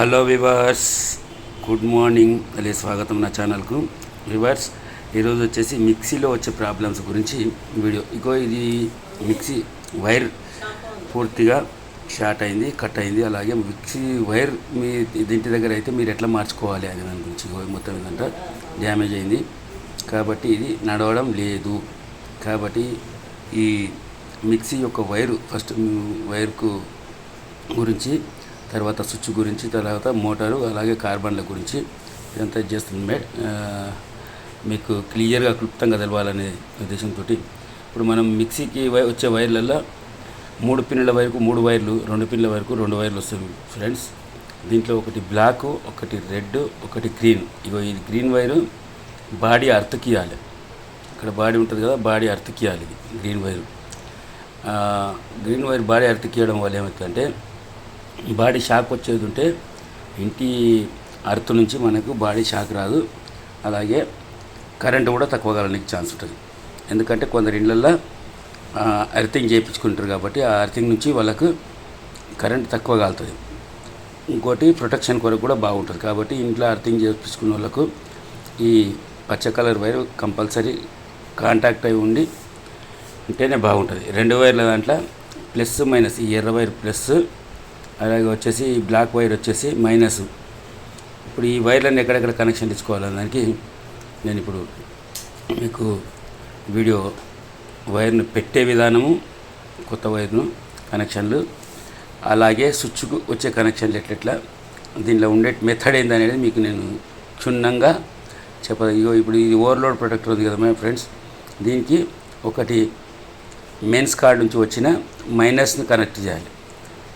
Hello viewers. Good morning. అలే స్వాగతం నా ఛానల్కు. వివర్స్ ఈరోజు వచ్చేసి మిక్సీలో వచ్చే ప్రాబ్లమ్స్ గురించి వీడియో. ఇగో ఇది మిక్సీ వైర్ పూర్తిగా షార్ట్ అయింది కట్ అయింది. అలాగే మిక్సీ వైర్ మీ ఇంటి దగ్గర అయితే మీరు ఎట్లా మార్చుకోవాలి అనే దాని గురించి మొత్తం ఏంటంటే డ్యామేజ్ అయింది. కాబట్టి ఇది నడవడం లేదు. కాబట్టి ఈ మిక్సీ యొక్క వైరు ఫస్ట్ వైర్కు గురించి తర్వాత స్విచ్ గురించి తర్వాత మోటారు అలాగే కార్బన్ల గురించి ఇదంతా చేస్తుంది మేడ్ మీకు క్లియర్గా క్లుప్తంగా తెలవాలనే ఉద్దేశంతో ఇప్పుడు మనం మిక్సీకి వై వచ్చే వైర్లలో మూడు పిన్నుల వైర్కు మూడు వైర్లు రెండు పిన్నుల వరకు రెండు వైర్లు వస్తాయి ఫ్రెండ్స్. దీంట్లో ఒకటి బ్లాక్ ఒకటి రెడ్ ఒకటి గ్రీన్. ఇగో ఇది గ్రీన్ వైరు బాడీ అర్థకియాలి ఇక్కడ బాడీ ఉంటుంది కదా బాడీ అర్థకియాలి ఇది green wire. Green wire body అర్థకీయడం వల్ల ఏమవుతుందంటే బాడీ షాక్ వచ్చేది ఉంటే ఇంటి అర్త్ నుంచి మనకు బాడీ షాక్ రాదు. అలాగే కరెంటు కూడా తక్కువ కాలనికి ఛాన్స్ ఉంటుంది. ఎందుకంటే కొందరు ఇళ్ళల్లో అర్థింగ్ చేయించుకుంటారు కాబట్టి ఆ అర్థింగ్ నుంచి వాళ్ళకు కరెంట్ తక్కువ కాలుతుంది. ఇంకోటి ప్రొటెక్షన్ కొరకు కూడా బాగుంటుంది. కాబట్టి ఇంట్లో అర్థింగ్ చేయించుకున్న వాళ్ళకు ఈ పచ్చ కలర్ వైర్ కంపల్సరీ కాంటాక్ట్ అయి ఉండి ఉంటేనే బాగుంటుంది. రెండు వైర్ల దాంట్లో ప్లస్ మైనస్ ఈ ఎర్ర వైర్ ప్లస్ అలాగే వచ్చేసి బ్లాక్ వైర్ వచ్చేసి మైనస్. ఇప్పుడు ఈ వైర్లను ఎక్కడెక్కడ కనెక్షన్ ఇచ్చుకోవాలన్న దానికి నేను ఇప్పుడు మీకు వీడియో వైర్ను పెట్టే విధానము కొత్త వైర్ను కనెక్షన్లు అలాగే స్విచ్కు వచ్చే కనెక్షన్లు ఎట్లెట్లా దీనిలో ఉండే మెథడ్ ఏందనేది మీకు నేను క్షుణ్ణంగా చెప్ప ఇగో ఇప్పుడు ఇది ఓవర్లోడ్ ప్రొటెక్టర్ ఉంది కదా మై ఫ్రెండ్స్ దీనికి ఒకటి మెయిన్స్ కార్డ్ నుంచి వచ్చిన మైనస్ని కనెక్ట్ చేయాలి.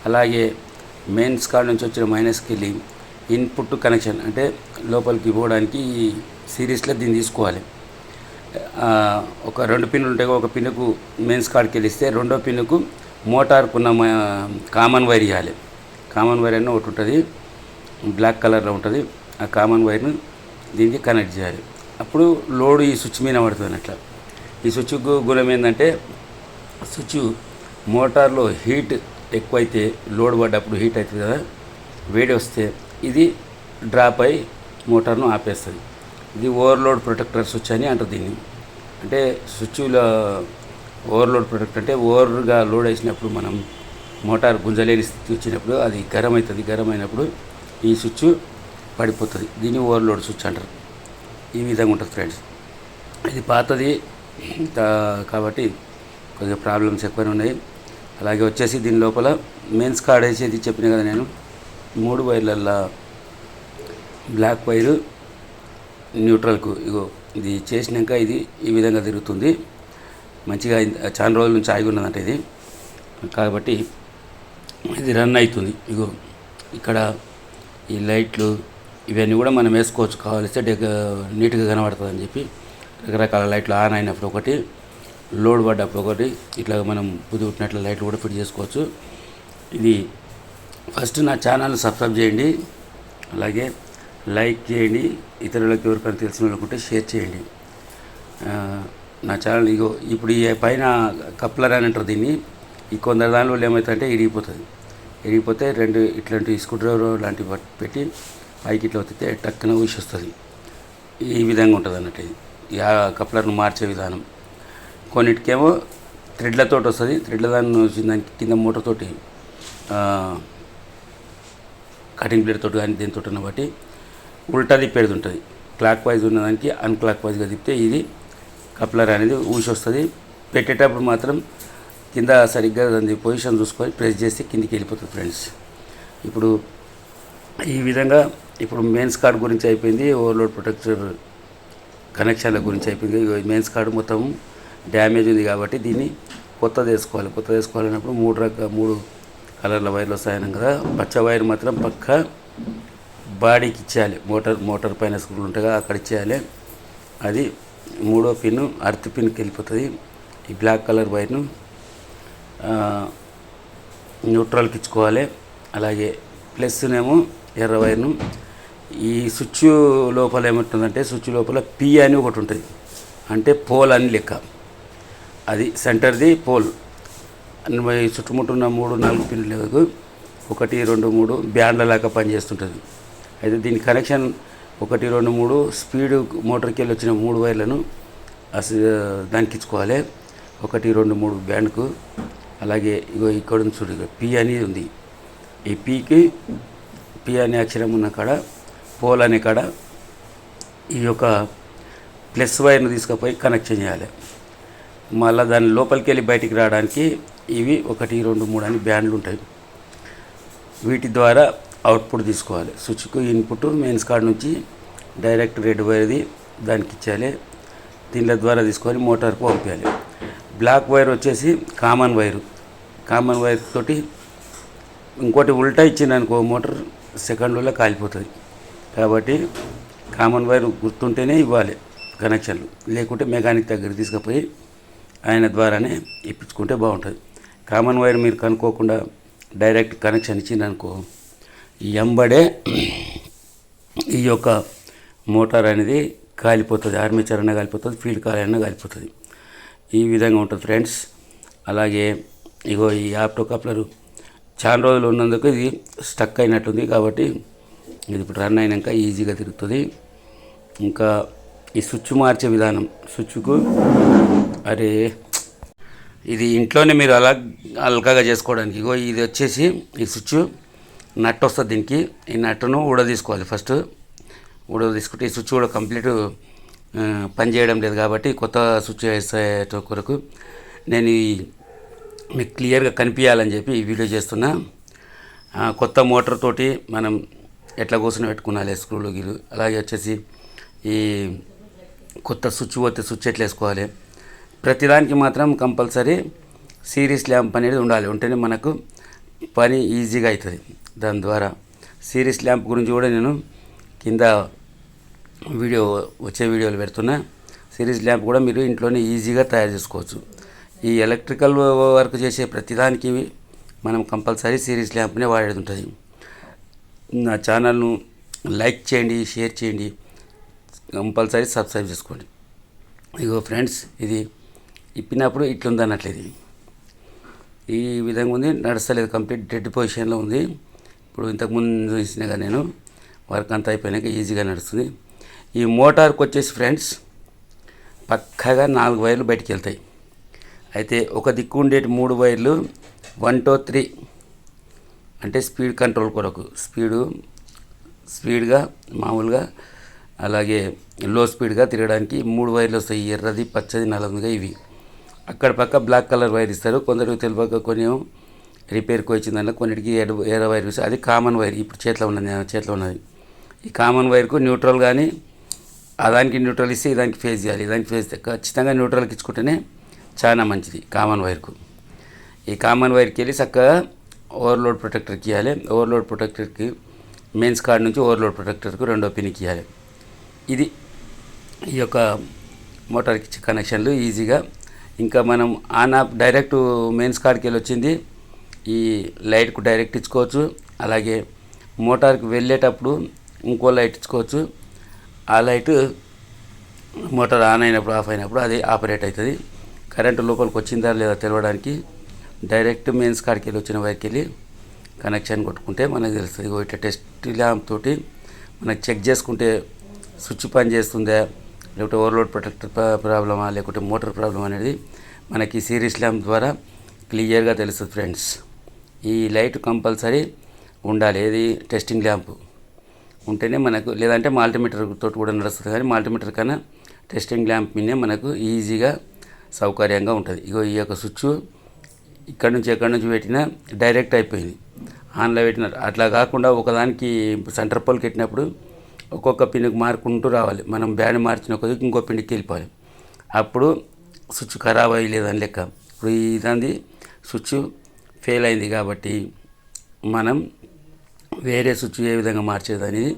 అలాగే మెయిన్స్ కార్డ్ నుంచి వచ్చిన మైనస్కి వెళ్ళి ఇన్పుట్ కనెక్షన్ అంటే లోపలికి పోవడానికి ఈ సిరీస్లో దీన్ని తీసుకోవాలి. ఒక రెండు పిన్లు ఉంటాయి ఒక పిన్నుకు మెయిన్స్ కార్డ్కి వెళ్ళిస్తే రెండో పిన్నుకు మోటార్కున్న మ- కామన్ వైర్ ఇవ్వాలి. కామన్ వైర్ అన్న ఒకటి ఉంటుంది. బ్లాక్ కలర్లో ఉంటుంది. ఆ కామన్ వైర్ను దీనికి కనెక్ట్ చేయాలి. అప్పుడు లోడ్ ఈ స్విచ్ మీద పడుతుంది అట్లా. ఈ స్విచ్ గుణం ఏంటంటే స్విచ్ మోటార్లో హీట్ ఎక్కువైతే లోడ్ పడ్డప్పుడు హీట్ అవుతుంది కదా వేడి వస్తే ఇది డ్రాప్ అయి మోటార్ను ఆపేస్తుంది. ఇది ఓవర్లోడ్ ప్రొటెక్టర్ స్విచ్ అని అంటారు దీన్ని. అంటే స్విచ్లో ఓవర్లోడ్ ప్రొటెక్ట్ అంటే ఓవర్గా లోడ్ వేసినప్పుడు మనం మోటార్ గుంజలేని స్థితి వచ్చినప్పుడు అది గరం అవుతుంది గరం అయినప్పుడు ఈ స్విచ్ పడిపోతుంది. దీన్ని ఓవర్లోడ్ స్విచ్ అంటారు. ఈ విధంగా ఉంటుంది ఫ్రెండ్స్. ఇది పాతది కాబట్టి కొద్దిగా ప్రాబ్లమ్స్ ఎక్కువనే ఉన్నాయి. అలాగే వచ్చేసి దీని లోపల మెయిన్స్ కార్డ్ వేసేది చెప్పిన కదా నేను. మూడు వైర్లల్లో బ్లాక్ వైరు న్యూట్రల్కు ఇగో ఇది చేసినాక ఇది ఈ విధంగా తిరుగుతుంది. మంచిగా చాలా రోజుల నుంచి ఆగి ఉన్నదంట ఇది. కాబట్టి ఇది రన్ అవుతుంది. ఇగో ఇక్కడ ఈ లైట్లు ఇవన్నీ కూడా మనం వేసుకోవచ్చు. కావాలిస్తే నీట్గా కనబడుతుంది అని చెప్పి రకరకాల లైట్లు ఆన్ అయినప్పుడు ఒకటి లోడ్ పడ్డప్పుడు ఒకటి ఇట్లా మనం పుది పుట్టినట్లు లైట్లు కూడా ఫిట్ చేసుకోవచ్చు. ఇది ఫస్ట్ నా ఛానల్ సబ్స్క్రైబ్ చేయండి. అలాగే లైక్ చేయండి. ఇతరులకు ఎవరికైనా తెలిసిన వాళ్ళకుంటే షేర్ చేయండి. నా ఛానల్ ఇగో ఇప్పుడు ఈ పైన కప్లర్ అని అంటారు దీన్ని. ఈ కొందరు దానిలో ఏమవుతుందంటే ఇరిగిపోతుంది. ఇరిగిపోతే రెండు ఇట్లాంటి స్క్రూ డ్రైవర్ లాంటివి పెట్టి పైకి ఇట్లా వస్తే టక్కున ఊసి వస్తుంది. ఈ విధంగా ఉంటుంది అన్నట్టు ఇది. ఈ ఆ కప్లర్ను మార్చే విధానం. కొన్నిటికేమో థ్రెడ్లతో వస్తుంది. థ్రెడ్ల దాన్ని వచ్చిన దానికి కింద మూటతోటి కటింగ్ బ్లేడ్ తోటి కానీ దీంతో బట్టి ఉల్టా తిప్పేది ఉంటుంది. క్లాక్ వైజ్ ఉన్నదానికి అన్క్లాక్ వైజ్గా తిప్పితే ఇది కప్లర్ అనేది ఊసి వస్తుంది. పెట్టేటప్పుడు మాత్రం కింద సరిగ్గా దాని పొజిషన్ చూసుకొని ప్రెస్ చేస్తే కిందికి వెళ్ళిపోతుంది ఫ్రెండ్స్ ఇప్పుడు ఈ విధంగా ఇప్పుడు మెయిన్స్ కార్డ్ గురించి అయిపోయింది. ఓవర్లోడ్ ప్రొటెక్టర్ కనెక్షన్ల గురించి అయిపోయింది. మెయిన్స్ కార్డు మొత్తం డ్యామేజ్ ఉంది కాబట్టి దీన్ని కొత్తది వేసుకోవాలి. కొత్తది వేసుకోవాలన్నప్పుడు మూడు రకాల మూడు కలర్ల వైర్లు వస్తాయని కదా. పచ్చ వైర్ మాత్రం పక్క బాడీకి ఇచ్చేయాలి. మోటార్ మోటార్ పైన స్క్రూలు ఉంటాయి అక్కడ ఇచ్చేయాలి. అది మూడో పిన్ అర్త్ పిన్కి వెళ్ళిపోతుంది. ఈ బ్లాక్ కలర్ వైర్ను న్యూట్రల్కి ఇచ్చుకోవాలి. అలాగే ప్లస్నేమో ఎర్ర వైర్ను. ఈ స్విచ్ లోపల ఏముంటుందంటే స్విచ్ లోపల పి అని ఒకటి ఉంటుంది. అంటే పోల్ అని లెక్క. అది సెంటర్ది పోల్. చుట్టుముట్టున్న మూడు నాలుగు పిన్లకు ఒకటి రెండు మూడు బ్యాండ్ల లాగా పనిచేస్తుంటుంది. అయితే దీని కనెక్షన్ ఒకటి రెండు మూడు స్పీడ్ మోటార్కి వెళ్ళి వచ్చిన మూడు వైర్లను అసలు దానికి ఇచ్చుకోవాలి ఒకటి రెండు మూడు బ్యాండ్కు అలాగే ఇగో ఇక్కడ చూడు పి అనేది ఉంది. ఈ పీకి పి అనే అక్షరం ఉన్న కాడ పోల్ అనే కాడ ఈ యొక్క ప్లస్ వైర్ను తీసుకుపోయి కనెక్షన్ చేయాలి. మళ్ళీ దాని లోపలికి వెళ్ళి బయటికి రావడానికి ఇవి ఒకటి రెండు మూడు అని బ్యాండ్లు ఉంటాయి. వీటి ద్వారా అవుట్పుట్ తీసుకోవాలి. స్విచ్కు ఇన్పుట్ మెయిన్స్ కార్డ్ నుంచి డైరెక్ట్ రెడ్ వైర్ది దానికి ఇచ్చేయాలి. దీనిల ద్వారా తీసుకొని మోటార్కు పంపించాలి బ్లాక్ వైర్ వచ్చేసి కామన్ వైరు. కామన్ వైర్ తోటి ఇంకోటి ఉల్టా ఇచ్చిందనుకో మోటార్ సెకండ్లో కాలిపోతుంది. కాబట్టి కామన్ వైర్ గుర్తుంటేనే ఇవ్వాలి కనెక్షన్లు. లేకుంటే మెకానిక్ దగ్గర తీసుకుపోయి ఆయన ద్వారానే ఇప్పించుకుంటే బాగుంటుంది. కామన్ వైర్ మీరు కనుక్కోకుండా డైరెక్ట్ కనెక్షన్ ఇచ్చిందనుకో ఎంబడే ఈ యొక్క మోటార్ అనేది కాలిపోతుంది. ఆర్మేచర్ అయినా కాలిపోతుంది ఫీల్డ్ కాల్ అయినా కాలిపోతుంది. ఈ విధంగా ఉంటుంది ఫ్రెండ్స్. అలాగే ఇగో ఈ యాప్టో కప్లరు చాలా రోజులు ఉన్నందుకు ఇది స్టక్ అయినట్టుంది కాబట్టి ఇది ఇప్పుడు రన్ అయినాక ఈజీగా తిరుగుతుంది. ఇంకా ఈ స్విచ్ మార్చే విధానం. స్విచ్కు అరే ఇది ఇంట్లోనే మీరు అలా అల్కాగా చేసుకోవడానికి. ఇగో ఇది వచ్చేసి ఈ స్విచ్ నట్ వస్తుంది దీనికి. ఈ నట్టును ఊడ తీసుకోవాలి ఫస్ట్. ఊడ తీసుకుంటే ఈ స్విచ్ కూడా కంప్లీట్ పని చేయడం లేదు కాబట్టి కొత్త స్విచ్ వేసే కొరకు నేను ఈ మీకు క్లియర్గా కనిపించాలని చెప్పి ఈ వీడియో చేస్తున్నా. కొత్త మోటార్ తోటి మనం ఎట్లా కూర్చొని పెట్టుకున్నాలి స్క్రూలు గీలు. అలాగే వచ్చేసి ఈ కొత్త స్విచ్ పోతే స్విచ్ ఎట్లా వేసుకోవాలి? ప్రతిదానికి మాత్రం కంపల్సరీ సిరీస్ ల్యాంప్ అనేది ఉండాలి. ఉంటేనే మనకు పని ఈజీగా అవుతుంది దాని ద్వారా సిరీస్ ల్యాంప్ గురించి కూడా నేను కింద వీడియో వచ్చే వీడియోలు పెడుతున్నా. సిరీస్ ల్యాంప్ కూడా మీరు ఇంట్లోనే ఈజీగా తయారు చేసుకోవచ్చు. ఈ ఎలక్ట్రికల్ వర్క్ చేసే ప్రతిదానికి మనం కంపల్సరీ సిరీస్ ల్యాంప్నే వాడేది ఉంటుంది. నా ఛానల్ను లైక్ చేయండి షేర్ చేయండి. కంపల్సరీ సబ్స్క్రైబ్ చేసుకోండి. ఇగో ఫ్రెండ్స్ ఇది ఇప్పినప్పుడు ఇట్లుంది అన్నట్లు ఈ విధంగా ఉంది నడుస్తలేదు కంప్లీట్ డెడ్ పొజిషన్లో ఉంది. ఇప్పుడు ఇంతకుముందు చూసినాగా నేను వర్క్ అంతా అయిపోయినాక ఈజీగా నడుస్తుంది. ఈ మోటార్కి వచ్చేసి ఫ్రెండ్స్ పక్కగా నాలుగు వైర్లు బయటికి వెళ్తాయి. అయితే ఒక దిక్కు ఉండేటి మూడు వైర్లు వన్ టూ త్రీ అంటే స్పీడ్ కంట్రోల్ కొరకు. స్పీడు స్పీడ్గా మామూలుగా అలాగే లో స్పీడ్గా తిరగడానికి మూడు వైర్లు వస్తాయి ఎర్రది పచ్చది నల్లదిగా ఇవి. అక్కడ పక్క బ్లాక్ కలర్ వైర్ ఇస్తారు. కొందరు తెలియక కొన్ని రిపేర్కి వచ్చిందన్న కొన్నిటికి ఎడ ఎర్ర వైర్ ఇస్తారు అది కామన్ వైర్ ఇప్పుడు చేతిలో ఉన్నది చేతిలో ఉన్నది. ఈ కామన్ వైర్కు న్యూట్రల్ కానీ దానికి న్యూట్రల్ ఇస్తే దానికి ఫేస్ చేయాలి. దానికి ఫేస్ ఖచ్చితంగా న్యూట్రల్కి ఇచ్చుకుంటేనే చాలా మంచిది కామన్ వైర్కు ఈ కామన్ వైర్కి వెళ్ళి చక్కగా ఓవర్లోడ్ ప్రొటెక్టర్కి ఇవ్వాలి ఓవర్లోడ్ ప్రొటెక్టర్కి మెయిన్స్ కార్డ్ నుంచి ఓవర్లోడ్ ప్రొటెక్టర్కు రెండో పిన్కి ఇవ్వాలి ఇది ఈ యొక్క మోటార్కి కనెక్షన్లు ఈజీగా. ఇంకా మనం ఆన్ ఆఫ్ డైరెక్ట్ మెయిన్స్ కార్డ్కి వెళ్ళి వచ్చింది. ఈ లైట్కు డైరెక్ట్ ఇచ్చుకోవచ్చు. అలాగే మోటార్కి వెళ్ళేటప్పుడు ఇంకో లైట్ ఇచ్చుకోవచ్చు. ఆ లైట్ మోటార్ ఆన్ అయినప్పుడు ఆఫ్ అయినప్పుడు అది ఆపరేట్ అవుతుంది. కరెంటు లోపలికి వచ్చిందా లేదా తెలవడానికి డైరెక్ట్ మెయిన్స్ కాడికి వెళ్ళి వచ్చిన వైర్కి వెళ్ళి కనెక్షన్ కొట్టుకుంటే మనకు తెలుస్తుంది. ఇట్లా టెస్ట్ ల్యాంప్ తోటి మనకు చెక్ చేసుకుంటే స్విచ్ పని చేస్తుందా లేకపోతే ఓవర్లోడ్ ప్రొటెక్టర్ ప్రాబ్లమా లేకుంటే మోటార్ ప్రాబ్లం అనేది మనకి సిరీస్ ల్యాంప్ ద్వారా క్లియర్గా తెలుస్తుంది ఫ్రెండ్స్. ఈ లైట్ కంపల్సరీ ఉండాలి ఏది? Testing lamp. ఉంటేనే మనకు లేదంటే మాల్టీమీటర్ తోటి కూడా నడుస్తుంది కానీ మాల్టీమీటర్ కన్నా టెస్టింగ్ ల్యాంప్ మీదే మనకు ఈజీగా సౌకర్యంగా ఉంటుంది. ఇగో ఈ యొక్క స్విచ్ ఇక్కడ నుంచి ఎక్కడి నుంచి పెట్టినా డైరెక్ట్ అయిపోయింది. ఆన్లో పెట్టిన అట్లా కాకుండా ఒకదానికి సెంటర్ పోల్ పెట్టినప్పుడు ఒక్కొక్క పిండికి మార్కుంటూ రావాలి. మనం బ్యాండ్ మార్చిన కొద్దికి ఇంకో పిండికి వెళ్ళిపోవాలి. అప్పుడు స్విచ్ ఖరాబ్ అయ్యలేదని లెక్క. ఇప్పుడు ఇదంది స్విచ్ ఫెయిల్ అయింది కాబట్టి మనం వేరే స్విచ్ ఏ విధంగా మార్చేది అనేది